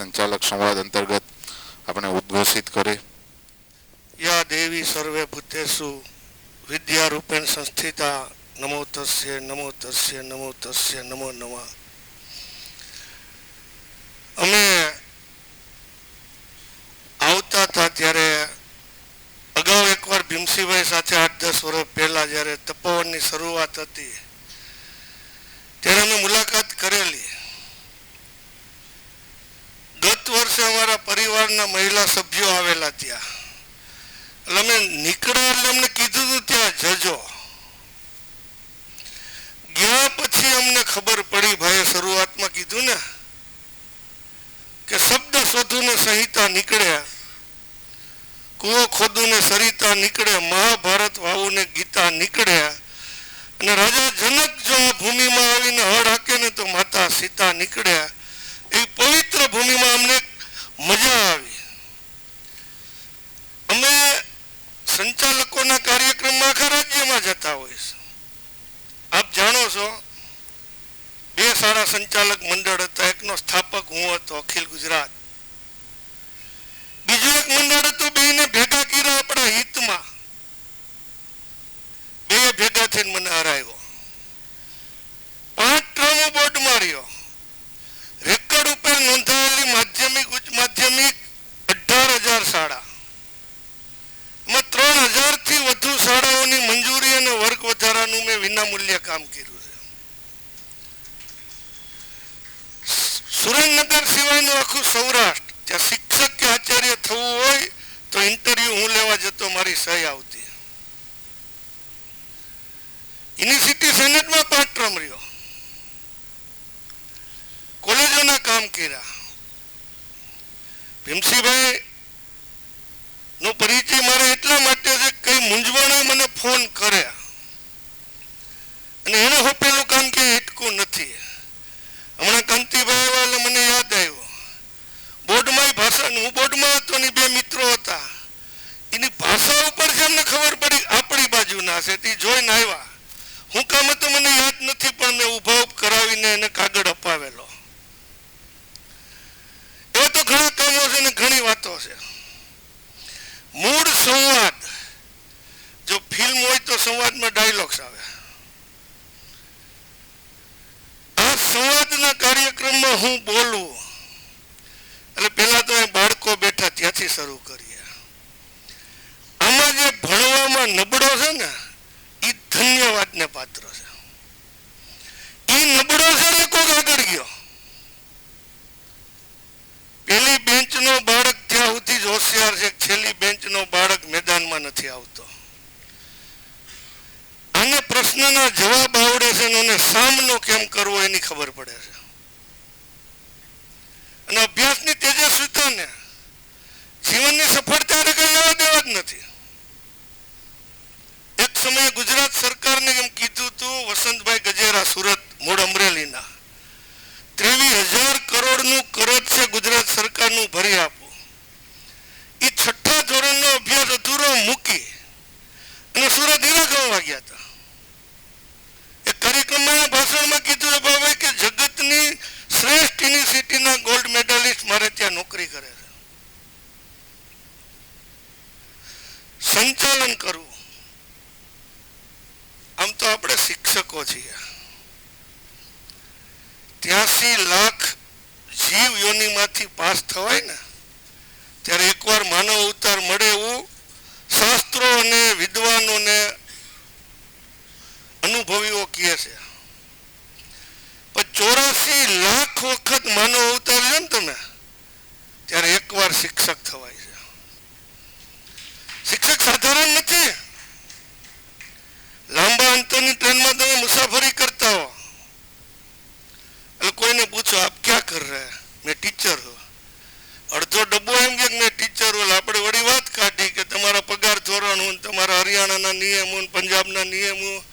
સંચાલક સંવાદ અંતર્ગત આપણે ઉદ્ઘોષિત કરી. યા દેવી સર્વે ભૂતેશુ વિદ્યા રૂપેણ સંસ્થિતા નમો તસ્ય નમો તસ્ય નમો તસ્ય, નમો નમઃ. અમે આવતા હતા ત્યારે અગાઉ એકવાર ભીમસીભાઈ સાથે આઠ દસ વર્ષ પહેલા જ્યારે તપોવનની શરૂઆત હતી ત્યારે અમે મુલાકાત કરેલી ગત વર્ષે અમારા પરિવારના મહિલા સભ્યો આવેલા ત્યાં. એટલે અમે નીકળ્યા એટલે અમને કીધું હતું ત્યાં જજો. ગયા પછી અમને ખબર પડી, ભાઈએ શરૂઆતમાં કીધું ને કે શબ્દ શોધું ને સંહિતા નીકળે. કુવો ખોદું ને સરિતા નીકળે, મહાભારત વાવું ને ગીતા નીકળ્યા અને રાજા જનક જો આ ભૂમિમાં આવીને હળ હાકે ને તો માતા સીતા નીકળ્યા. એ પવિત્ર ભૂમિમાં અમને મજા આવી અમે સંચાલકોના કાર્યક્રમમાં આખા રાજ્યમાં જતા હોય છે. આપ જાણો છો, બે સારા સંચાલક મંડળ હતા. એકનો સ્થાપક હું હતો, અખિલ ગુજરાત. બીજું એક મંડળ હતું, બેને ભેગા કર્યા આપણા હિતમાં. બે ભેગા થઈને મને હરાયો પાંચ ટ્રમો બોર્ડ માર્યો. રેકર્ડ ઉપર નોંધાયેલી માધ્યમિક, ઉચ્ચ માધ્યમિક અઢાર હજાર શાળા એમાં ત્રણ હજારથી વધુ શાળાઓની મંજૂરી અને વધારાનું મેં વિનામૂલ્ય કામ કર્યું છે. સુરેન્દ્રનગર સિવાયનું આખું સૌરાષ્ટ્ર ત્યાં શિક્ષક કે આચાર્ય થવું હોય તો ઇન્ટરવ્યુ હું લેવા જતો, મારી સહી આવતી. યુનિવર્સિટી સેનેટમાં પાંચ ટર્મ રહ્યો. કોલેજોના કામ કર્યા. ભીમસીભાઈ નો પરિચય મારે એટલા માટે છે કઈ મૂંઝવણે મને ફોન કર્યા. અને એને સોંપેલું કામ કે હિટકું નથી. હમણાં કાંતિભાઈ એટલે મને યાદ આવ્યો. બોર્ડમાં ભાષા હું બોર્ડમાં હતો ને બે મિત્રો હતા. એની ભાષા ઉપર છે અમને ખબર પડી, આપણી બાજુના છે, તે જોઈને આવ્યા. હું કામ હતું મને યાદ નથી, પણ મેં ઉભ કરાવીને એને કાગળ અપાવેલો. એવા તો ઘણા કામો છે ને ઘણી વાતો છે. મૂળ સંવાદ. જો ફિલ્મ હોય તો સંવાદમાં ડાયલોગ્સ આવે આ સંવાદના કાર્યક્રમમાં હું બોલું. એટલે પહેલા તો બાળકો બેઠા ત્યાંથી શરૂ કરીએ. આમાં જે ભણવામાં નબળો છે ને એ ધન્યવાદને પાત્ર છે. એ નબળો છે ને કોક આગળ ગયો. પેલી બેન્ચનો બાળક ત્યાં સુધી જ હોશિયાર છે, છેલ્લી બેન્ચનો બાળક મેદાનમાં નથી આવતો. આને પ્રશ્નના જવાબ આવડે છે અને સામનો કેમ કરવો એની ખબર પડે છે. અને અભ્યાસની તેજસ્વીતાને જીવનની સફળતા કઈ લેવા દેવા જ નથી. એક સમયે ગુજરાત સરકારને એમ કીધું હતું વસંતભાઈ ગજેરા, સુરત, મૂળ અમરેલીના. ત્રેવીસ હજાર કરોડનું કરજ છે ગુજરાત સરકારનું, ભરી આપવું એ છઠ્ઠા ધોરણનો અભ્યાસ અધૂરો મૂકી અને સુરત હીરા ગણવા ગયા હતા. કાર્યક્રમમાં ભાષણમાં કીધું બાબા કે જગતની શ્રેષ્ઠ યુનિવર્સિટીના ગોલ્ડ મેડલિસ્ટ મારે ત્યાં નોકરી કરે છે. સંચાલન કરવું. આમ તો આપણે શિક્ષકો છીએ. ત્યાસી લાખ જીવ યોનિમાંથી પાસ થવાય ને, ત્યારે એકવાર માનવ અવતાર મળે એવું શાસ્ત્રો અને વિદ્વાનોને અનુભવીઓ કહે છે. પણ ચોરાસી લાખ વખત માનવ અવતાર લે ને તમે, ત્યારે એકવાર શિક્ષક થવાય છે. શિક્ષક સાધારણ નથી. લાંબા અંતરની ટ્રેનમાં તમે મુસાફરી કરતા હો. એટલે કોઈને પૂછો, આપ ક્યાં કર રહે? મેં ટીચર હો અડધો ડબ્બો એમ કે મેં ટીચર હો આપણે વળી વાત કાઢી કે તમારા પગાર ધોરણ હું તમારા હરિયાણાના નિયમો ને પંજાબના નિયમો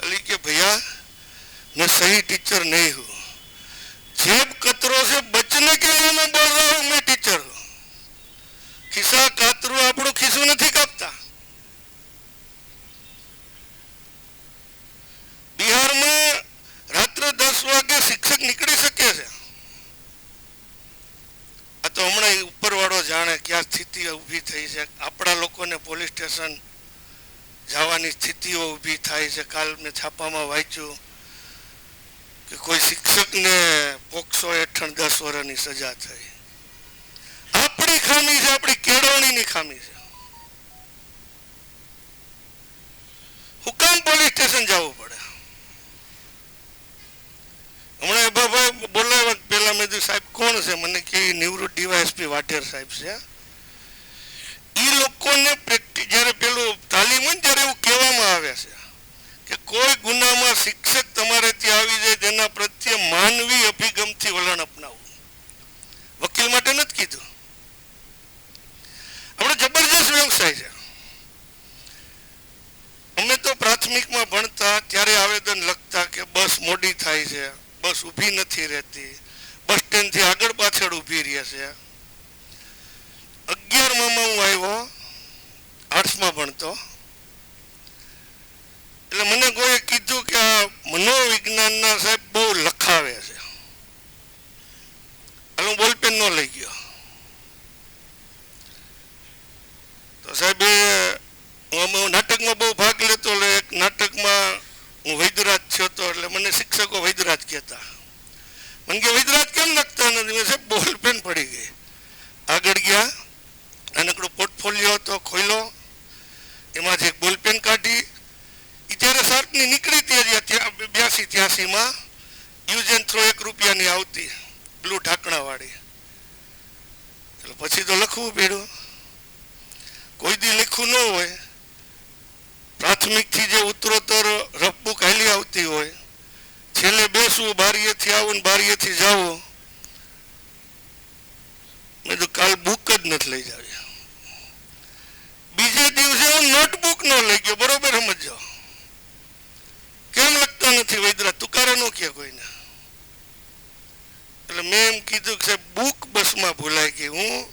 એટલે કે ભૈયા मैं सही टीचर नहीं हूँ जेब कतरों से बचने के लिए मैं बोल रहा हूँ मैं टीचर हूँ ખિસ્સા કાતરું આપણું ખિસ્સું નથી કાપતા બિહારમાં રાત્રે દસ વાગે શિક્ષક નીકળી શકે છે પ્રમાણે ક્યાં સ્થિતિ ઊભી થઈ છે આપણા લોકોને પોલીસ સ્ટેશન જવાની સ્થિતિઓ ઊભી થાય છે. કાલ મેં છાપામાં વાંચ્યું કે કોઈ શિક્ષકને પોક્સો હેઠળ દસ વર્ષની સજા થઈ. આપણી ખામી છે, આપણી કેળવણીની ખામી છે. હુકામ પોલીસ સ્ટેશન જવું પડે. હમણાં બાબા બોલાવ્યા પેલા મેં સાહેબ, કોણ છે? મને કે નિવૃત્ત ડીવાયએસપી વાઢેર સાહેબ છે. લોકોને જ્યારે પેલું તાલીમ હોય ત્યારે એવું કહેવામાં આવે છે કે કોઈ ગુનામાં શિક્ષક તમારે ત્યાં આવી જાય તેના પ્રત્યે માનવી અભિગમથી વલણ અપનાવવું. વકીલ માટે નથી કીધું. આપણે જબરજસ્ત વ્યવસાય છે. અમે તો પ્રાથમિકમાં ભણતા ત્યારે આવેદન લખતા કે બસ મોડી થાય છે, બસ ઊભી નથી રહેતી, બસ સ્ટેન્ડથી આગળ પાછળ ઊભી રહે છે. અગિયારમાં હું આવ્યો આર્ટ્સમાં ભણતો. એટલે મને કોઈએ કીધું કે આ મનોવિજ્ઞાનના સાહેબ બહુ લખાવે છે. એટલે હું બોલપેન નો લઈ ગયો. તો સાહેબ હું નાટકમાં બહુ ભાગ લેતો, એટલે એક નાટકમાં હું વૈદરાજ થયો હતો એટલે મને શિક્ષકો વૈદરાજ કહેતા. મને કે વૈદરાજ કેમ લખતા નથી? મેં સાહેબ બોલપેન પડી ગઈ. આગળ ગયા, નાનકડો પોર્ટફોલિયો હતો ખોલ્યો એમાંથી એક બોલપેન કાઢી એ જ્યારે શાર્પની નીકળી ત્યારે ત્યાં બ્યાસી ત્યાસીમાં યુઝ થ્રો એક રૂપિયાની આવતી, બ્લુ ઢાંકણાવાળી. એટલે પછી તો લખવું પડ્યું. કોઈ દી લખવું ન હોય. પ્રાથમિકથી જે ઉત્તરોત્તર રફબુક હાલી આવતી હોય, છેલ્લે બેસવું બારીએથી આવું ને બારીએથી જાવું. મેં તો કાલ બુક જ નથી લઈ જાવી. બીજે દિવસે હું નોટબુક નો લઈ ગયો બરોબર સમજો કેમ લખતા નથી વૈદરા તુકારો નો કે કોઈને? એટલે મેં એમ કીધું કે સાહેબ બુક બસમાં ભૂલાઈ ગઈ. હું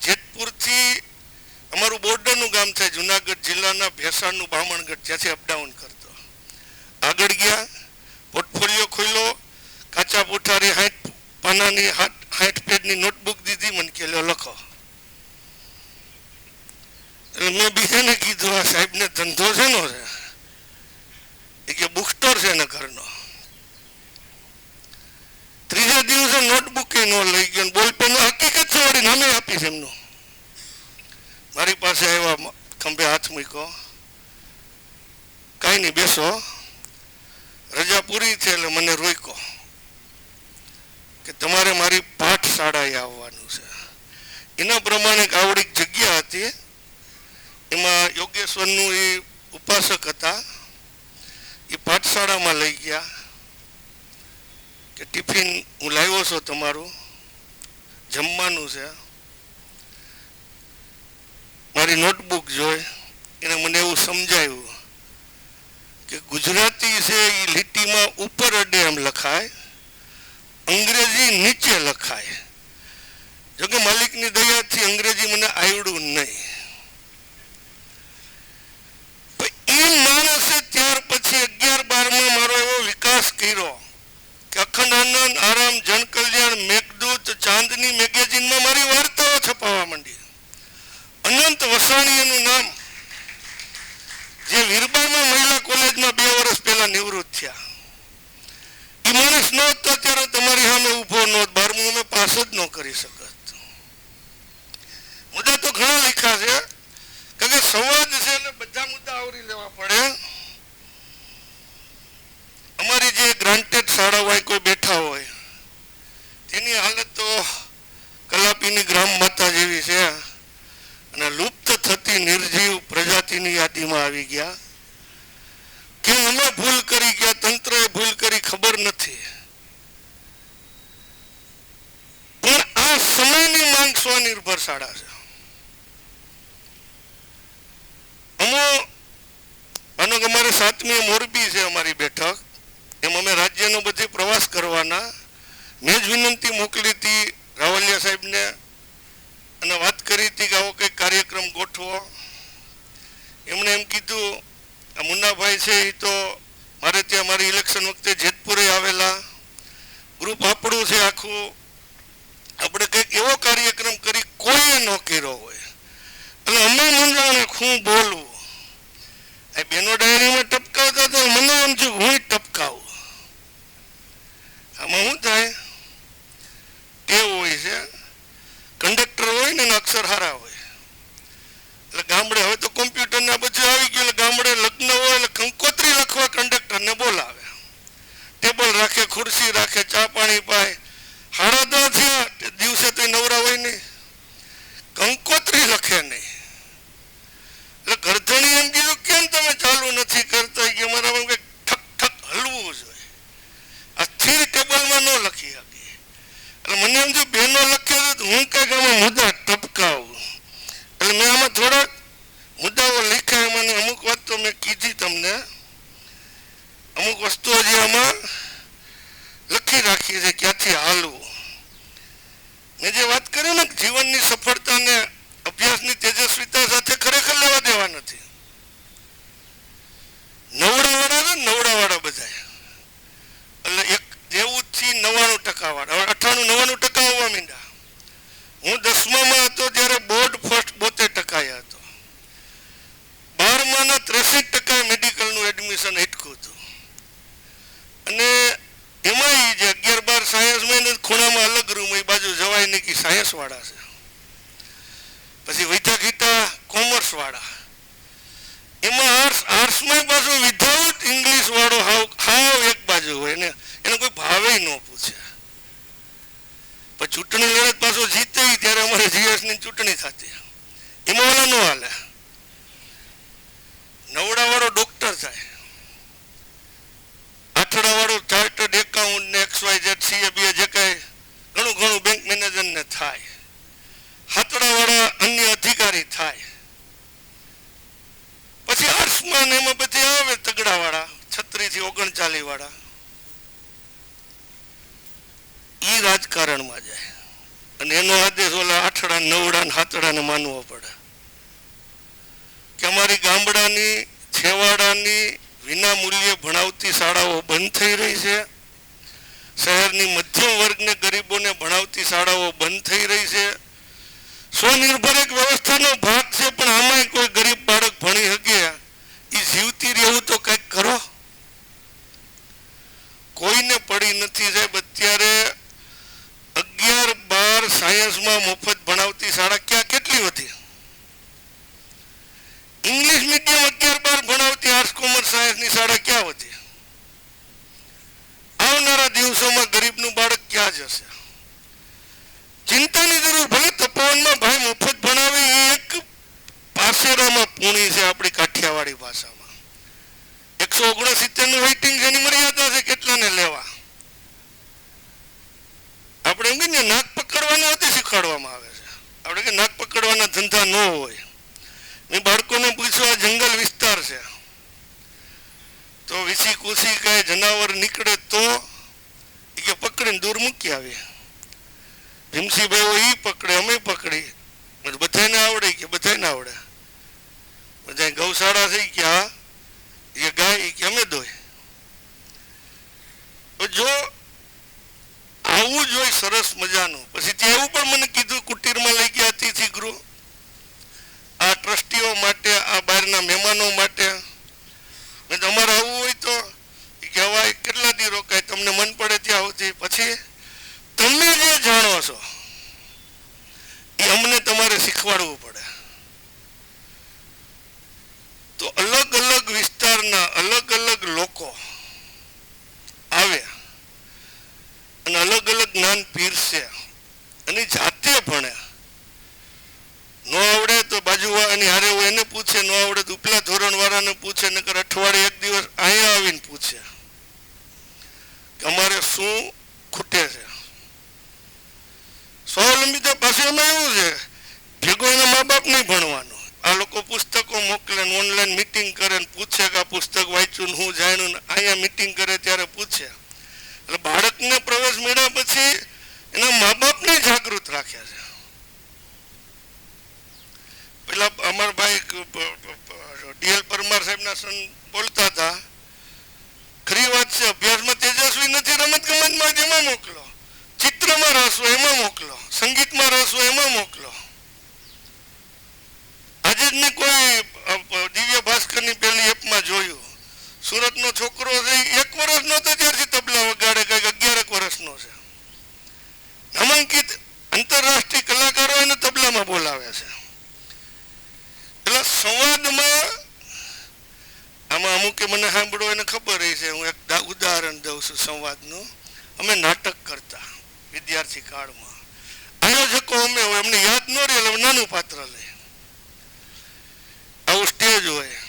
જેતપુરથી, અમારું બોર્ડરનું ગામ છે, જુનાગઢ જિલ્લાના ભેસાણનું બામણગઢ, ત્યાંથી અપડાઉન કરતો. આગળ ગયા પોર્ટફોલિયો ખોલ્યો, કાચા પુઠારી હાઠ પાનાની હાઠ પેજની નોટબુક દીધી, મને કે લ્યો મેં બીજાને કીધું, આ સાહેબને ધંધો છે નો છે. એ કે બુક સ્ટોર છે ને ઘરનો. ત્રીજા દિવસે નોટબુક નો લઈ ગયો બોલપેન હકીકત છે વળી નામે આપીશ એમનું. મારી પાસે આવ્યા ખંભે હાથ મૂક્યો. કાંઈ નહીં, બેસો. રજા પૂરી છે એટલે મને રોક્યો કે તમારે મારી પાઠશાળાએ આવવાનું છે. એના પ્રમાણે એક આવડી જગ્યા હતી. એમાં યોગેશ્વરનું એ ઉપાસક હતા. એ પાઠશાળામાં લઈ ગયા કે ટિફિન હું લાવ્યો છું તમારું. જમવાનું છે. મારી નોટબુક જોઈ. એને મને એવું સમજાયું કે ગુજરાતી છે એ લીટીમાં ઉપર અડે એમ લખાય, અંગ્રેજી નીચે લખાય. જોકે માલિકની દયાથી અંગ્રેજી મને આવડ્યું નહીં પણ એ માણસે ત્યાર પછી અગિયાર બારમાં મારો એવો વિકાસ કર્યો કે અખંડ આનંદ, આરામ, જનકલ્યાણ, મેઘદૂત, ચાંદની મેગેઝિનમાં મારી વાર્તાઓ છપાવા માંડી. અનંત વસાણીનું નામ, જે વીરબામાં મહિલા કોલેજમાં બે વર્ષ પહેલા નિવૃત્ત થયા. એ માણસ ન હતો ત્યારે તમારી સામે ઊભો ન બારમું અમે પાસ જ ન કરી શકત. મુદ્દા તો ઘણા લખ્યા છે, કારણ કે સંવાદ છે એટલે બધા મુદ્દા આવરી લેવા પડે. અમારી જે ગ્રાન્ટેડ શાળા કોઈ બેઠા હોય, તેની હાલત તો કલાપીની ગ્રામ માતા જેવી છે. અને લુપ્ત થતી નિર્જીવ પ્રજાતિની યાદીમાં આવી ગયા. કે અમે ભૂલ કરી ગયા તંત્રએ ભૂલ કરી ખબર નથી. પણ આ સમયની માંગ સ્વનિર્ભર શાળા છે. અમો માનો કે અમારે સાતમી મોરબી છે અમારી બેઠક. એમ અમે રાજ્યનો બધી પ્રવાસ કરવાના. મેં જ વિનંતી મોકલી હતી રાવલિયા સાહેબને. અને વાત કરી હતી કે આવો કંઈક કાર્યક્રમ ગોઠવો. એમણે એમ કીધું, આ મુન્નાભાઈ છે એ તો મારે ત્યાં મારી ઇલેક્શન વખતે જેતપુરે આવેલા. ગ્રુપ આપણું છે આખું. આપણે કંઈક એવો કાર્યક્રમ કરી કોઈએ ન કર્યો હોય. એટલે અમે મૂંઝાણે હું બોલવું એ બેનો ડાયરીમાં ટપકાવતા તો મને એમ થયું હું ટપકાવું. આમાં શું થાય? ટેવ હોય છે. કંડક્ટર હોય ને અક્ષર હારા હોય. એટલે ગામડે હવે તો કોમ્પ્યુટરના બધું આવી ગયું, એટલે ગામડે લગ્ન હોય એટલે કંકોત્રી લખવા કંડક્ટરને બોલાવે. ટેબલ રાખે, ખુરશી રાખે, ચા પાણી પાય. હાડા દસ દિવસે તો નવરા હોય નહીં. કંકોત્રી લખે નહીં એટલે ગરધણી એમ કીધું કેમ તમે ચાલુ નથી કરતા કે મારામાં કંઈક ઠક ઠક હલવું જોઈએ આ સ્થિર ટેબલમાં ન લખી શકે એટલે મને એમ થયું બેનો લખે છે તો હું કંઈક આમાં મુદ્દા ટપકાવું એટલે મેં આમાં થોડાક મુદ્દાઓ લખ્યા એમાં અમુક વાત તો મેં કીધી તમને અમુક વસ્તુઓ જે આમાં લખી રાખી છે ક્યાંથી હાલવું મેં જે વાત કરી ને કે જીવનની સફળતાને અભ્યાસની તેજસ્વીતા સાથે ખરેખર લેવા દેવા નથી નવડાવાળા ને નવડાવાળા બધા એટલે એક જેવું થી નવ્વાણું ટકા વાળા હવે અઠાણું નવ્વાણું ટકા આવવા માંડ્યા હું દસમામાં હતો ત્યારે બોર્ડ ફર્સ્ટ બોતેર ટકાએ હતો બારમાના ત્રેસઠ ટકા મેડિકલનું એડમિશન અટકું હતું અને એમાં જે અગિયાર બાર સાયન્સમાં ખૂણામાં અલગ રૂમ એ બાજુ જવાય નહીં કે સાયન્સ વાળા છે. પછી વૈતા ગીતા કોમર્સ વાળા. એમાં આર્ટ્સ આર્ટ્સમાં બાજુ વિધાઉટ ઇંગ્લિશ વાળો હાવ હાવ એક બાજુ હોય ને, એને કોઈ ભાવે ન પૂછે. પણ ચૂંટણી લડત પાછો જીતે ત્યારે અમારે જીએસની ચૂંટણી થતી. એમાં ઓલા ન હાલે. નવડા વાળો ડોક્ટર થાય. આઠડા વાળો ચાર્ટર્ડ એકાઉન્ટ ને એક્સ વાય ઝેડ સીએ બી જે કઈ, ઘણું ઘણું બેંક મેનેજર ને થાય. હાથડા વાળા અન્ય અધિકારી થાય. પછી આર્ટ્સમાં ને એમાં બધી આવે તગડા વાળા છત્રી થી ઓગણચાલીસ વાળા ઈ રાજકારણમાં જાય. અને એનો આદેશ ઓલા આઠડા, નવડા હાથડા ને માનવો પડે. કે અમારી ગામડાની, છેવાડાની વિના મૂલ્યે ભણાવતી શાળાઓ બંધ થઈ રહી છે. શહેરની મધ્યમ વર્ગને ગરીબોને ભણાવતી શાળાઓ બંધ થઈ રહી છે. સ્વનિર્ભર એક વ્યવસ્થાનો ભાગ છે, પણ આમાંય કોઈ ગરીબ બાળક ભણી શકે. એ જીવતી રહેવું તો કંઈક કરો. કોઈને પડી નથી સાહેબ, અત્યારે અગિયાર બાર સાયન્સમાં મફત ભણાવતી શાળા ક્યાં કેટલી વધી? ઇંગ્લિશ મીડિયમ અગિયાર બાર ભણાવતી આર્ટ્સ કોમર્સ સાયન્સની શાળા ક્યાં વધી? આવનારા દિવસોમાં ગરીબનું બાળક ક્યાં જશે? ચિંતાની જરૂર ભલે તપોવનમાં ભાઈ મફત ભણાવે એ એક પાસેરામાં પૂણી છે આપણી કાઠિયાવાડી ભાષામાં એકસો ઓગણસિત્તેરનું વેઇટિંગ છે એની મર્યાદા છે કેટલાને લેવા આપણે એમ કહીએ ને નાક પકડવાનું અતિ શીખવાડવામાં આવે છે આપણે કે નાક પકડવાના ધંધા ન હોય મેં બાળકોને પૂછ્યું આ જંગલ વિસ્તાર છે તો વિસી કુસી કઈ જનાવર નીકળે તો ઈ કે પકડીને દૂર મૂકી આવે? ભીમસીભાઈ એ પકડે, અમે પકડી. બધું બધાને આવડે કે બધાને આવડે? બધા ગૌશાળા થઈ ગયા એ ગાય કે અમે દોય? જો આવું જ હોય સરસ મજાનું. પછી ત્યાં એવું પણ મને કીધું, કુટીરમાં લઈ ગયા અતિથિ ગૃહ આ ટ્રસ્ટીઓ માટે, આ બહારના મહેમાનો માટે. અમારે આવવું હોય તો કહેવાય, કેટલા દી રોકાય? તમને મન પડે ત્યાં સુધી? પછી તમે જે જાણો છો, એ અમને તમારે શીખવાડવું પડે. તો અલગ અલગ વિસ્તારના અલગ અલગ લોકો આવે અને અલગ અલગ જ્ઞાન પીરસે અને જાતે ભણે. ન આવડે તો બાજુવાળાની હારે હોય એને પૂછે, ન આવડે તો ઉપલા ધોરણવાળાને પૂછે, નકર અઠવાડિયે એક દિવસ અહીંયા આવીને પૂછે કે અમારે શું ખૂટે છે? સ્વાવલંબિતા પાસે એમાં એવું છે. ભેગો એના મા બાપ નહીં ભણવાનું. આ લોકો પુસ્તકો મોકલે ને ઓનલાઈન મીટિંગ કરે ને પૂછે કે આ પુસ્તક વાંચ્યું ને હું જાણ્યું ને અહીંયા મીટિંગ કરે ત્યારે પૂછે. એટલે બાળકને પ્રવેશ મળ્યા પછી એના મા બાપને જાગૃત રાખ્યા છે. પેલા અમારા ભાઈ ડીએલ પરમાર સાહેબના સન બોલતા હતા. ખરી વાત છે, અભ્યાસમાં તેજસ્વી નથી રમત ગમતમાં જ એમાં મોકલો. ચિત્રમાં રસ હોય એમાં મોકલો. સંગીતમાં રસ હોય એમાં મોકલો. આજે જ મેં કોઈ દિવ્ય ભાસ્કરની પેલી એપમાં જોયું. સુરતનો છોકરો છે એક વર્ષ તો ત્યારથી તબલા વગાડે, કંઈક અગિયારેક વર્ષનો છે. નામાંકિત આંતરરાષ્ટ્રીય કલાકારો એને તબલામાં બોલાવે છે. એટલે સંવાદમાં, આમાં અમુકે મને સાંભળો, એને ખબર રહી છે. હું એક ઉદાહરણ દઉં છું સંવાદનું. અમે નાટક વિદ્યાર્થી કાળમાં. આયોજકો અમે હોય એમને યાદ ન રહે નાનું પાત્ર લે. આવું સ્ટેજ હોય.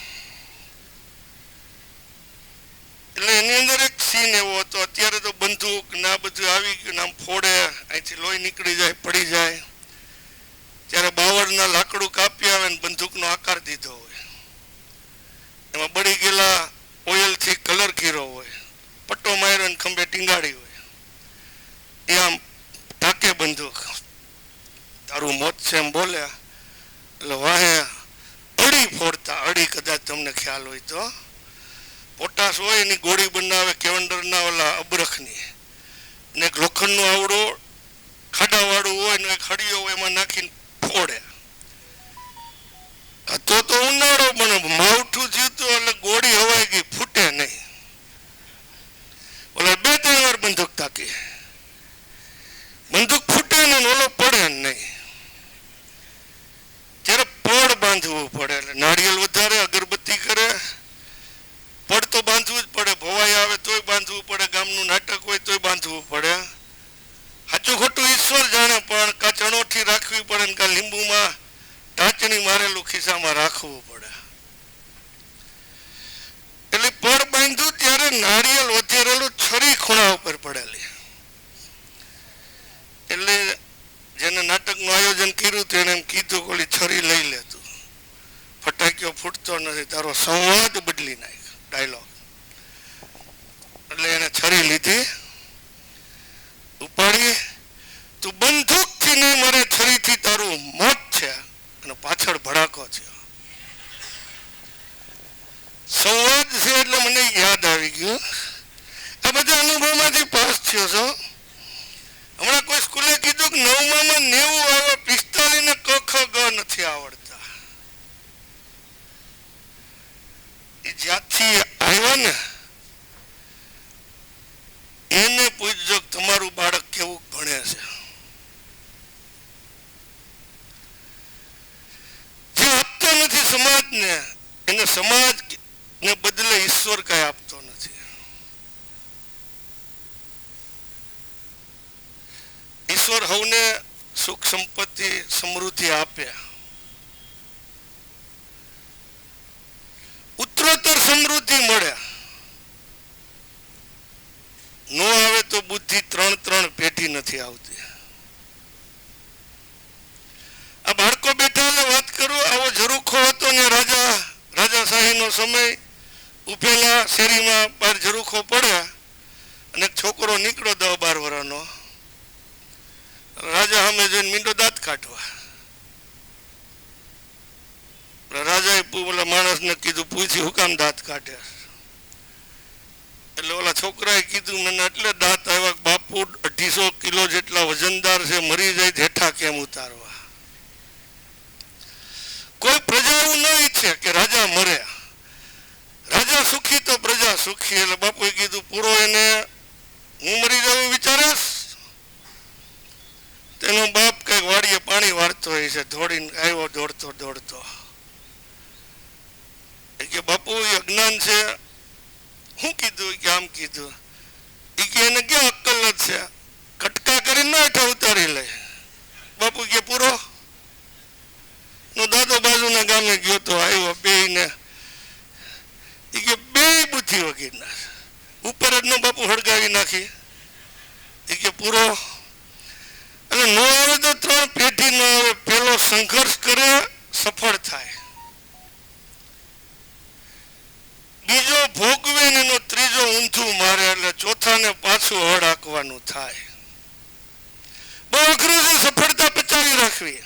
એટલે એની અંદર એક સીન એવો હતો. અત્યારે તો બંદૂક ના બધું આવી ગયું આમ ફોડે, અહીંથી લોહી નીકળી જાય, પડી જાય. ત્યારે બાવળના લાકડું કાપી આવે ને બંદૂકનો આકાર દીધો હોય. એમાં બળી ગયેલા ઓઇલથી કલર ઘીરો હોય. પટ્ટો માર્યો ને ખંભે ટીંગાડી હોય. એ આમ ટાકે બંદૂક તારું મોત છે એમ બોલ્યા એટલે વાહે અડી ફોડતા, અડી કદાચ તમને ખ્યાલ હોય તો. પોટાશ હોય એની ગોળી બનાવે કેવંડરના ઓલા અબરખની. ને એક લોખંડનો આવડો ખાડાવાળું હોય ને હળિયો હોય એમાં નાખીને ફોડે આ તો તો ઉનાળો પણ માવઠું જીવતું એટલે ગોળી હવાઈ ગઈ ફૂટે નહીં ઓલા બે ત્રણ વાર બંદૂક તાકી બંદૂક ફૂટે ને ઓલો પડે નહીં ત્યારે પડ બાંધવું પડે એટલે નાળિયેર વધારે અગરબત્તી કરે પડ તો બાંધવું જ પડે ભવાઈ આવે તોય બાંધવું પડે ગામનું નાટક હોય તોય બાંધવું પડે સાચું ખોટું ઈશ્વર જાણે પણ કા ચણોઠી રાખવી પડે ને કા લીંબુમાં ટાચણી ખિસ્સામાં રાખવું પડે. એટલે પર બાંધ્યું ત્યારે નાળિયેર વધેરેલું છરી ખૂણા ઉપર પડેલી. એટલે જેને નાટકનું આયોજન કર્યું તેને એમ કીધું કે છરી લઈ લેતું ફટાકીઓ ફૂટતો નથી, તારો સંવાદ બદલી નાખ ડાયલોગ. એટલે એને છરી લીધી ઉપાડી તું બંદૂકથી નહીં મરે છરીથી તારું મોત છે અને પાછળ ભડાકો છે સંવાદ છે એટલે મને યાદ આવી ગયું આ બધા અનુભવમાંથી પાસ થયો છો હમણાં કોઈ સ્કૂલે કીધું કે નવમામાં નેવું આવે પિસ્તાલીસ ને ક ખ ગ નથી આવડતા એ જ્યાંથી આવ્યા ને એને પૂછજો કે તમારું બાળક કેવું ભણે છે જે આપતો નથી સમાજને એને સમાજ ને બદલે ઈશ્વર કઈ આપતો નથી ઈશ્વર હવને સુખ સંપત્તિ સમૃદ્ધિ આપ્યા ઉત્તરોત્તર સમૃદ્ધિ મળ્યા નો આવે તો બુદ્ધિ ત્રણ ત્રણ પેટી નથી આવતી. આ બાળકો બેઠા વાત કરું, આવો ઝરૂખો હતો ને રાજા રાજાશાહીનો સમય ઉભેલા શેરીમાં બાર ઝરૂખો પડ્યા અને છોકરો નીકળ્યો દસ બાર વર્ષનો રાજા સામે જઈને મીંડો દાંત કાઢવા. રાજાએ ઓલા માણસને કીધું, પૂછી હું કામ દાંત કાઢે? એટલે ઓલા છોકરાએ કીધું, મને એટલે દાંત આવ્યા બાપુ, અઢીસો કિલો જેટલા વજનદાર છે, મરી જાય જેઠા કેમ ઉતારવા? કોઈ પ્રજા એવું ન ઈચ્છે કે રાજા મરે. રાજા સુખી તો પ્રજા સુખી. એટલે બાપુએ કીધું, પૂરો એને હું મરી જાઉં વિચારેશ? તેનો બાપ કંઈક વાડીએ પાણી વાળતો હોય છે દોડીને આવ્યો દોડતો દોડતો. કે, બાપુ, એ અજ્ઞાન છે. શું કીધું કે, આમ કીધું. એ કે, એને ક્યાં અક્કલ જ છે? કટકા કરીને હેઠા ઉતારી લે? બાપુ કે, પૂરો. નો દાદો બાજુના ગામે ગયો તો આવ્યો બે ને એ કે બે બુદ્ધિ વગીરના ઉપર જ નો બાપુ હળગાવી નાખી. એ કે, પૂરો. એટલે ન આવે તો ત્રણ પેઢી ન આવે પેલો સંઘર્ષ કરે સફળ થાય. બીજો ભોગવે એનો ત્રીજો ઊંધું મારે એટલે ચોથાને પાછું હળ હાંકવાનું થાય. બહુ અઘરું છે, સફળતા પચાવી રાખવી.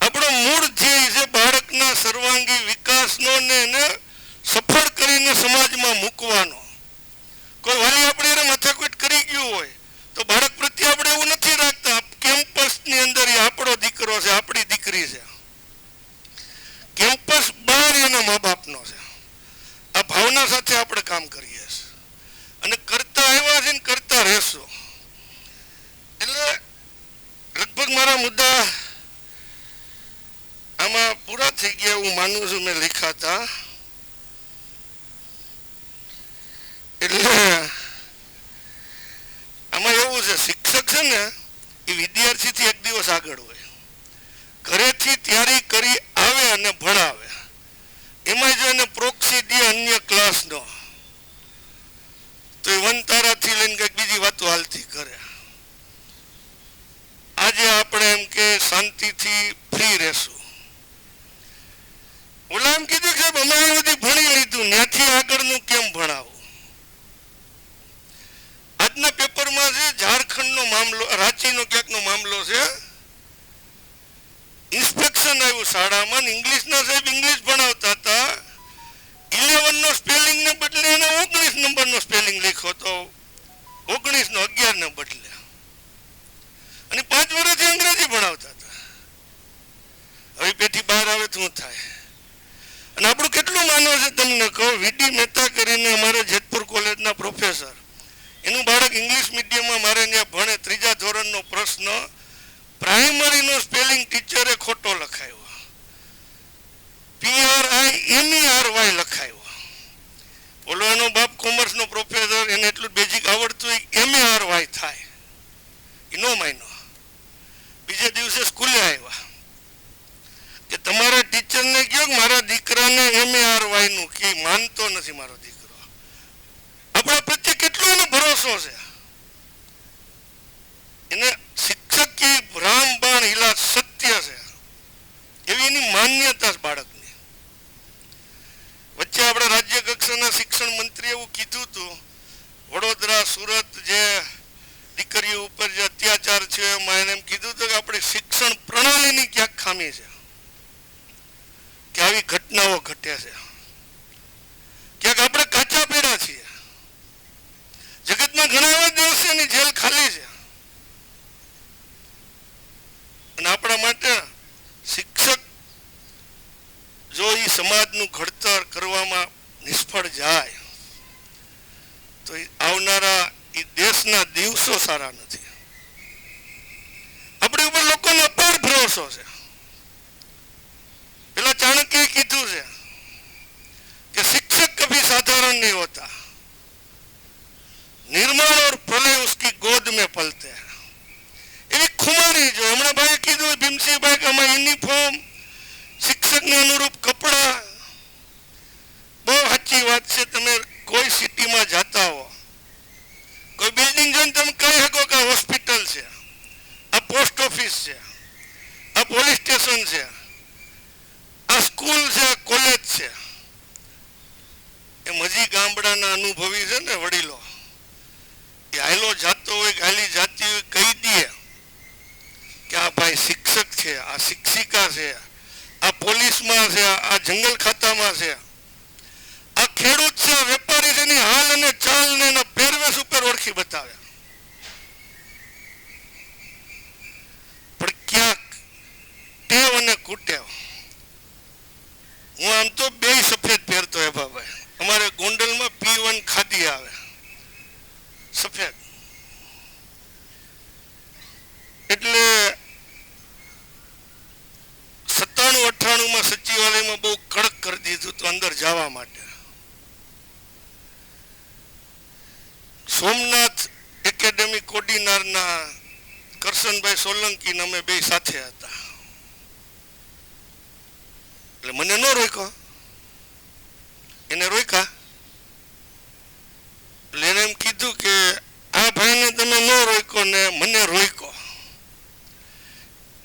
આપણો મૂળ ધ્યેય છે, બાળકના સર્વાંગી વિકાસનો ને એને સફળ કરીને સમાજમાં મૂકવાનો. કોઈ વાલી આપણે એને મથકવેટ કરી ગયું હોય, તો બાળક પ્રત્યે આપણે એવું નથી રાખતા. કેમ્પસની અંદર એ આપણો દીકરો છે, આપણી દીકરી છે. કેમ્પસ બહાર એના મા બાપનો છે. આ ભાવના સાથે આપણે કામ કરીએ છીએ. અને કરતા આવ્યા છે ને કરતા રહેશો. એટલે લગભગ મારા મુદ્દા આમાં પૂરા થઈ ગયા હું માનું છું, મેં લીખાતા છે ને એ વિદ્યાર્થીથી એક દિવસ આગળ હોય. ઘરેથી તૈયારી કરી આવે અને ભણાવે. એમાં જો એને પ્રોક્સી દે અન્ય ક્લાસનો તો એ વનતારાથી લઈને કંઈક બીજી વાતો હાલતી કરે. આજે આપણે એમ કે શાંતિથી ફ્રી રહેશું. ઓલા એમ કીધું કે અમે બધી ભણી લીધું ત્યાંથી આગળનું કેમ ભણાવું? આજના પેપરમાં છે ઝારખંડનો મામલો, રાંચીનો ક્યાંકનો મામલો છે ઇન્સ્પેક્શન આવ્યું શાળામાં ઇંગ્લિશના સાહેબ ઇંગ્લિશ ભણાવતા હતા. ઇલેવન નો સ્પેલિંગ ને બદલે એને ઓગણીસ નંબર નો સ્પેલિંગ લખ્યો તો ઓગણીસ નો અગિયાર ને બદલે. અને પાંચ વર્ષથી અંગ્રેજી ભણાવતા હતા. હવે પેઠી બહાર આવે તો શું થાય? અને આપણું કેટલું માનવ છે તમને કહો વીડી મહેતા કરીને અમારે જેતપુર કોલેજના પ્રોફેસર એનું બાળક ઇંગ્લિશ મીડિયમમાં મારે ત્યાં ભણે ત્રીજા ધોરણનો પ્રશ્ન. પ્રાઇમરીનો સ્પેલિંગ ટીચરે ખોટો લખાયો. પી આઈ એમ આર વાય લખાયો. બોલો એનો બાપ કોમર્સનો પ્રોફેસર એને એટલું બેઝિક આવડતું એમ આર વાય થાય. એ નો માયનો બીજે દિવસે સ્કૂલે આવ્યા. કે તમારા ટીચરને કહો કે મારા દીકરાને એમ આર વાયનું? કે માનતો નથી મારો દીકરો. આપણા પ્રત્યે કેટલો ભરોસો છે. એને શિક્ષક રામબાણ હિલા સત્ય છે. એવી એની માન્યતા બાળકની. વચ્ચે આપણે રાજ્ય કક્ષાના શિક્ષણ મંત્રી એવું કીધું હતું, વડોદરા, સુરત જે દીકરીઓ ઉપર જે અત્યાચાર છે એમાં એને એમ કીધું હતું કે આપણી શિક્ષણ પ્રણાલીની ક્યાંક ખામી છે. કે આવી ઘટનાઓ ઘટે છે ક્યાંક આપણે કાચા પીડા છીએ જગતમાં ઘણા એવા દિવસે એની જેલ ખાલી છે. અને આપણા માટે શિક્ષક જો એ સમાજનું ઘડતર કરવામાં નિષ્ફળ જાય, તો એ આવનારા એ દેશના દિવસો સારા નથી. આપણી ઉપર લોકોનો અપાર ભરોસો છે. પેલા ચાણક્યએ કીધું છે કે શિક્ષક કભી સાધારણ નહીં હોતા. निर्मल और प्रलय उसकी गोद में पलते हैं એવી ખુમારી જો હમણાં ભાઈ કીધું ભીમસિંહભાઈ કે આમાં યુનિફોર્મ શિક્ષકને અનુરૂપ કપડા બહુ સાચી વાત છે તમે કોઈ સિટીમાં જાતા હો કોઈ બિલ્ડિંગ જોઈને તમે કહી શકો કે હોસ્પિટલ છે આ પોસ્ટ ઓફિસ છે આ પોલીસ સ્ટેશન છે આ સ્કૂલ છે કોલેજ છે એમ હજી ગામડાના અનુભવી છે ને વડીલો એ હાયલો જાતો હોય હાલી જાતી હોય કહી દે કે આ ભાઈ શિક્ષક છે, આ શિક્ષિકા છે, આ પોલીસમાં છે, આ જંગલ ખાતામાં છે. આ ખેડૂત છે વેપારી છે હાલ અને ચાલ ને એના પહેરવેશ ઉપર ઓળખી બતાવે. પણ ક્યાંક ટેવ અને કુટેવ. હું આમ તો બે સફેદ પહેરતો હે બાબા અમારે ગોંડલમાં પી વન ખાદી આવે. સફેદ. એટલે સત્તાણું અઠ્ઠાણું માં સચિવાલયમાં બહુ કડક કરી દીધું હતું અંદર જવા માટે. સોમનાથ એકેડેમી કોડીનારના કરશનભાઈ સોલંકી અમે બે સાથે હતા. એટલે મને ન રોક્યો. એને રોક્યા એટલે એને એમ કીધું કે આ ભાઈને તમે ન ને મને રોક્યો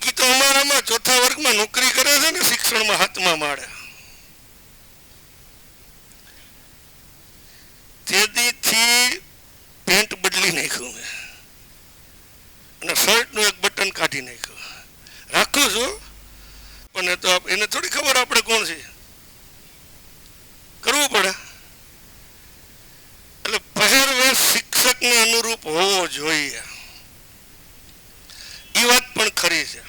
એ તો અમારામાં ચોથા વર્ગમાં નોકરી કરે છે ને શિક્ષણમાં હાથમાં માળે તેથી પેન્ટ બદલી નાખ્યું મેં અને શર્ટનું એક બટન કાઢી નાખ્યું રાખું છું પણ એ તો આપ- એને થોડી ખબર આપણે કોણ છે કરવું પડે એટલે પહેરવેશ શિક્ષકને અનુરૂપ હોવો જોઈએ એ વાત પણ ખરી છે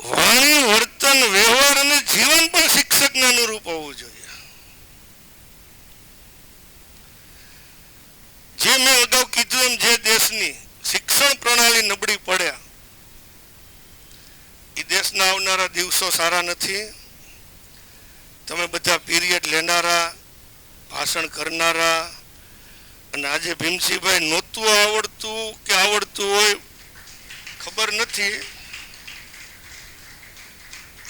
વાણી વર્તન વ્યવહાર અને જીવન પણ શિક્ષકને અનુરૂપ હોવું જોઈએ મેં અગાઉ કીધું એમ જે દેશની શિક્ષણ પ્રણાલી નબળી પડ્યા એ દેશના આવનારા દિવસો સારા નથી. તમે બધા પીરિયડ લેનારા, ભાષણ કરનારા અને આજે ભીમસિંહભાઈ નહોતું આવડતું કે આવડતું હોય, ખબર નથી.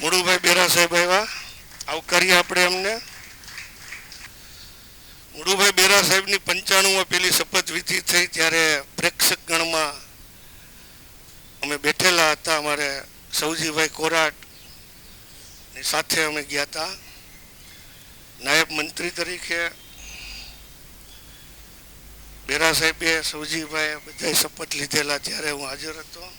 મોડુભાઈ બેરા સાહેબ આવ્યા. આવકારીએ આપણે એમને. મુળુભાઈ બેરા સાહેબની પંચાણુંમાં પેલી શપથવિધિ થઈ ત્યારે પ્રેક્ષક ગણમાં અમે બેઠેલા હતા, અમારે સૌજીભાઈ કોરાટ સાથે અમે ગયા હતા. નાયબ મંત્રી તરીકે બેરા સાહેબે સૌજીભાઈ બધા શપથ લીધેલા, ત્યારે હું હાજર હતો.